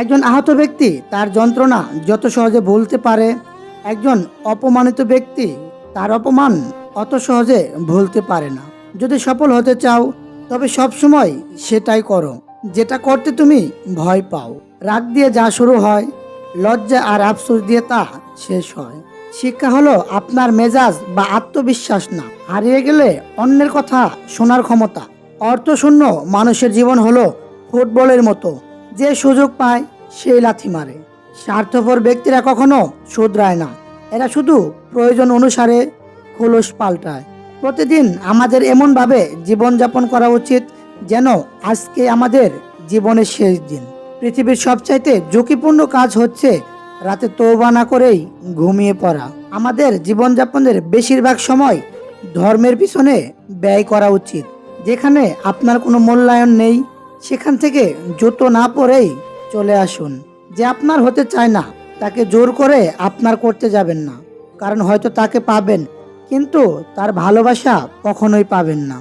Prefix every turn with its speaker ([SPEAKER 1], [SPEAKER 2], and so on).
[SPEAKER 1] একজন আহত ব্যক্তি তার যন্ত্রণা যত সহজে ভুলতে পারে, একজন অপমানিত ব্যক্তি তার অপমান অত সহজে ভুলতে পারে না। যদি সফল হতে চাও, তবে সবসময় সেটাই করো। যেটা করতে তুমি ভয় পাও। রাগ দিয়ে যা শুরু হয়, লজ্জা আর আফসোস দিয়ে তা শেষ হয়। শিক্ষা হলো আপনার মেজাজ বা আত্মবিশ্বাস না। হারিয়ে গেলে অন্যের কথা শোনার ক্ষমতা। অর্থশূন্য মানুষের জীবন হলো ফুটবলের মতো। যে সুযোগ পায়, সেই লাথি মারে। স্বার্থপর ব্যক্তিরা কখনো শুধরায় না। এরা শুধু প্রয়োজন অনুসারে খোলস পাল্টায়। প্রতিদিন আমাদের এমনভাবে জীবনযাপন করা উচিত যেন আজকে আমাদের জীবনের শেষ দিন। পৃথিবীর সবচাইতে ঝুঁকিপূর্ণ কাজ হচ্ছে রাতে তৌবা না করেই ঘুমিয়ে পড়া। আমাদের জীবনযাপনের বেশিরভাগ সময় ধর্মের পিছনে ব্যয় করা উচিত, যেখানে আপনার কোনো মূল্যায়ন নেই সেখান থেকে জুতো না পরেই চলে আসুন। যে আপনার হতে চায় না, তাকে জোর করে আপনার করতে যাবেন না। কারণ হয়তো তাকে পাবেন, কিন্তু তার ভালোবাসা কখনোই পাবেন না।